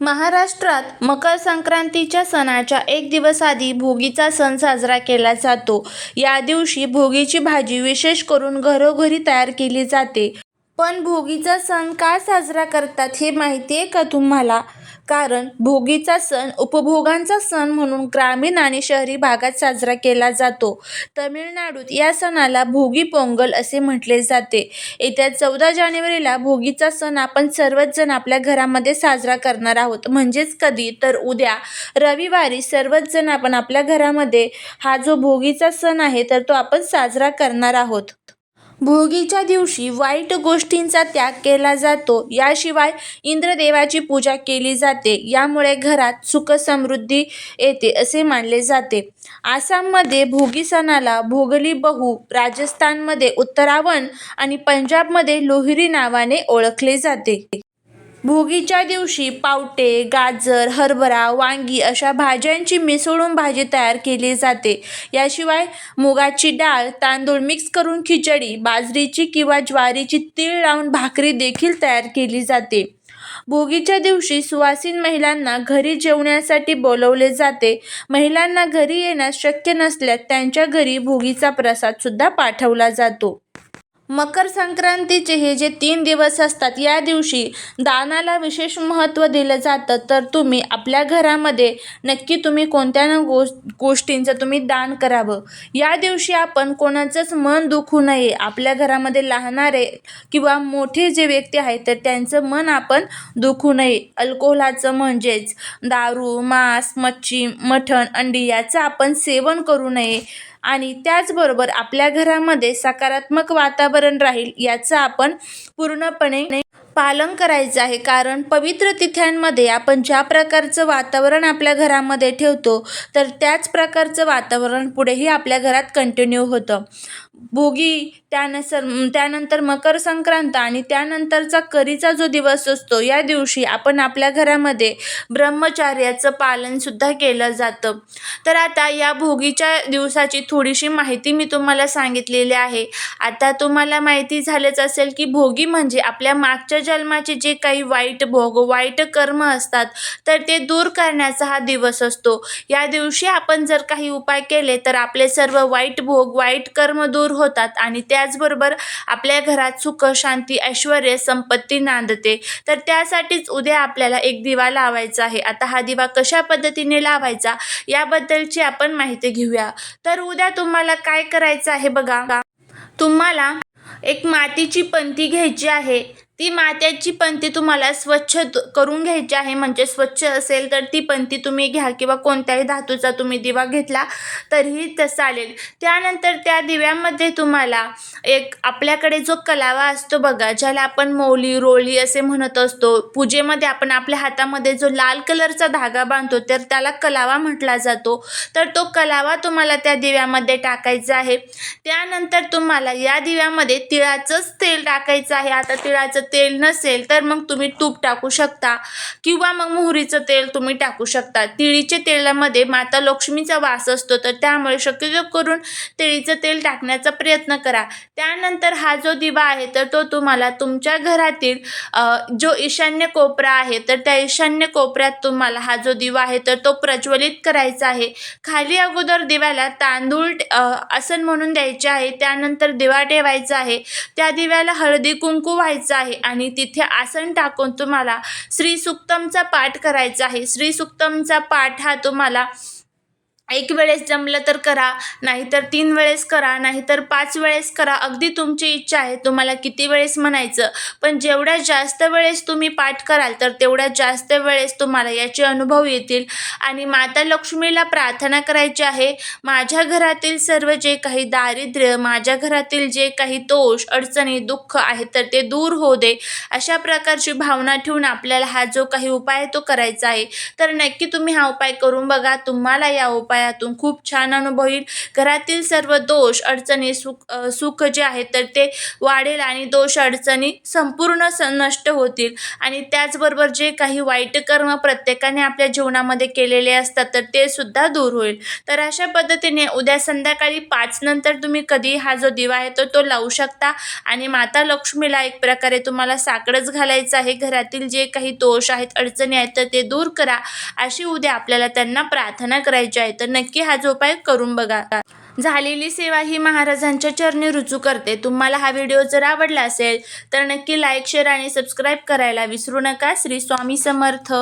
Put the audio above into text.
महाराष्ट्रात मकर संक्रांतीच्या सणाच्या एक दिवस आधी भोगीचा सण साजरा केला जातो. या दिवशी भोगीची भाजी विशेष करून घरोघरी तयार केली जाते. पण भोगीचा सण का साजरा करतात हे माहिती आहे का तुम्हाला? कारण भोगीचा सण उपभोगांचा सण म्हणून ग्रामीण आणि शहरी भागात साजरा केला जातो. तमिळनाडूत या सणाला भोगी पोंगल असे म्हटले जाते. येत्या चौदा जानेवारीला भोगीचा सण आपण सर्वच जण आपल्या घरामध्ये साजरा करणार आहोत. म्हणजेच कधी तर उद्या रविवारी सर्वच जण आपण आपल्या घरामध्ये हा जो भोगीचा सण आहे तर तो आपण साजरा करणार आहोत. भोगीच्या दिवशी वाईट गोष्टींचा त्याग केला जातो. याशिवाय इंद्रदेवाची पूजा केली जाते. यामुळे घरात सुख समृद्धी येते असे मानले जाते. आसाममध्ये भोगी सणाला भोगली बहु राजस्थानमध्ये उत्तरावण आणि पंजाबमध्ये लोहरी नावाने ओळखले जाते. भोगीच्या दिवशी पावटे गाजर हरभरा वांगी अशा भाज्यांची मिसळून भाजी तयार केली जाते. याशिवाय मुगाची डाळ तांदूळ मिक्स करून खिचडी बाजरीची किंवा ज्वारीची तीळ लावून भाकरी देखील तयार केली जाते. भोगीच्या दिवशी सुवासीन महिलांना घरी जेवण्यासाठी बोलवले जाते. महिलांना घरी येण्यास शक्य नसल्यास त्यांच्या घरी भोगीचा प्रसाद सुद्धा पाठवला जातो. मकर संक्रांतीचे हे जे तीन दिवस असतात या दिवशी दानाला विशेष महत्त्व दिलं जातं. तर तुम्ही आपल्या घरामध्ये नक्की तुम्ही कोणत्या ना गोष गोष्टींचं तुम्ही दान करावं. या दिवशी आपण कोणाचंच मन दुखू नये. आपल्या घरामध्ये लहानारे किंवा मोठे जे व्यक्ती आहेत तर त्यांचं मन आपण दुखू नये. अल्कोहोलाचं म्हणजेच दारू मांस मच्छी मठण अंडी याचं आपण सेवन करू नये. आणि त्याचबरोबर आपल्या घरामध्ये सकारात्मक वातावरण राहील याचं आपण पूर्णपणे पालन करायचं आहे. कारण पवित्र तिथ्यांमध्ये आपण ज्या प्रकारचं वातावरण आपल्या घरामध्ये ठेवतो तर त्याच प्रकारचं वातावरण पुढेही आपल्या घरात कंटिन्यू होतं. भोगी त्यानंतर त्यानंतर मकर संक्रांत आणि त्यानंतरचा करीचा जो दिवस असतो या दिवशी आपण आपल्या घरामध्ये ब्रह्मचार्याचं पालनसुद्धा केलं जातं. तर आता या भोगीच्या दिवसाची थोडीशी माहिती मी तुम्हाला सांगितलेली आहे. आता तुम्हाला माहिती झालंच असेल की भोगी म्हणजे आपल्या मागच्या जन्माचे जे काही वाईट भोग वाईट कर्म असतात तर ते दूर करण्याचा हा दिवस असतो. या दिवशी आपण जर काही उपाय केले तर आपले सर्व वाईट भोग वाईट कर्म दूर होतात आणि त्याचबरोबर आपल्या घरात सुख शांती ऐश्वर संपत्ती नांदते. तर त्यासाठीच उद्या आपल्याला एक दिवा लावायचा आहे. आता हा दिवा कशा पद्धतीने लावायचा याबद्दलची आपण माहिती घेऊया. तर उद्या तुम्हाला काय करायचं आहे बघा. तुम्हाला एक मातीची पंती घ्यायची आहे. ती मात्याची पंती तुम्हाला स्वच्छ करून घ्यायची आहे म्हणजे स्वच्छ असेल तर ती पंती तुम्ही घ्या किंवा कोणत्याही धातूचा तुम्ही दिवा घेतला तरीही तर चालेल. त्यानंतर त्या दिव्यामध्ये तुम्हाला एक आपल्याकडे जो कलावा असतो बघा ज्याला आपण मौली रोळी असे म्हणत असतो पूजेमध्ये आपण आपल्या हातामध्ये जो लाल कलरचा धागा बांधतो तर त्याला कलावा म्हटला जातो. तर तो कलावा तुम्हाला त्या दिव्यामध्ये टाकायचा आहे. त्यानंतर तुम्हाला या दिव्यामध्ये तिळाचंच तेल टाकायचं आहे. आता तिळाचं तेल नसेल तर मग तुम्ही तूप टाकू शकता. किंवा मग मोहरीचं तेल तुम्ही टाकू शकता. तिळीच्या तेलामध्ये माता लक्ष्मीचा वास असतो तर त्यामुळे शक्यतो करून तिळीचं तेल टाकण्याचा प्रयत्न करा. त्यानंतर हा जो दिवा आहे तर तो तुम्हाला तुमच्या घरातील जो ईशान्य कोपरा आहे तर त्या ईशान्य कोपऱ्यात तुम्हाला हा जो दिवा आहे तर तो प्रज्वलित करायचा आहे. खाली अगोदर दिव्याला तांदूळ आसन म्हणून द्यायचे आहे. त्यानंतर दिवा ठेवायचा आहे. त्या दिव्याला हळदी कुंकू व्हायचं आहे. आणि तिथे आसन टाकून तुम्हाला श्री सुक्तमचा पाठ करायचा आहे. श्री सुक्तमचा पाठ हा तुम्हाला एक वेळेस जमलं तर करा नाहीतर तीन वेळेस करा नाहीतर पाच वेळेस करा. अगदी तुमची इच्छा आहे तुम्हाला किती वेळेस म्हणायचं पण जेवढ्या जास्त वेळेस तुम्ही पाठ कराल तर तेवढ्या जास्त वेळेस तुम्हाला याचे अनुभव येतील. आणि माता लक्ष्मीला प्रार्थना करायची आहे माझ्या घरातील सर्व जे काही दारिद्र्य माझ्या घरातील जे काही दोष अडचणी दुःख आहेत तर ते दूर होऊ दे. अशा प्रकारची भावना ठेवून आपल्याला हा जो काही उपाय आहे तो करायचा आहे. तर नक्की तुम्ही हा उपाय करून बघा तुम्हाला या उपाय उपायातून खूप छान अनुभव येईल. घरातील सर्व दोष अडचणी सुख सुख जे आहे तर ते वाढेल आणि दोष अडचणी संपूर्ण स नष्ट होतील. आणि त्याचबरोबर जे काही वाईट कर्म प्रत्येकाने आपल्या जीवनामध्ये केलेले असतात तर ते सुद्धा दूर होईल. तर अशा पद्धतीने उद्या संध्याकाळी पाच नंतर तुम्ही कधी हा जो दिवा आहे तो तो लावू शकता. आणि माता लक्ष्मीला एक प्रकारे तुम्हाला साकडंच घालायचं आहे. घरातील जे काही दोष आहेत अडचणी आहेत तर ते दूर करा. अशी उद्या आपल्याला त्यांना प्रार्थना करायची आहे. तर नक्की हा जो उपाय करून बघा. झालेली सेवा ही महाराजांच्या चरणी रुजू करते. तुम्हाला हा व्हिडिओ जर आवडला असेल तर नक्की लाईक शेअर आणि सबस्क्राईब करायला विसरू नका. श्री स्वामी समर्थ.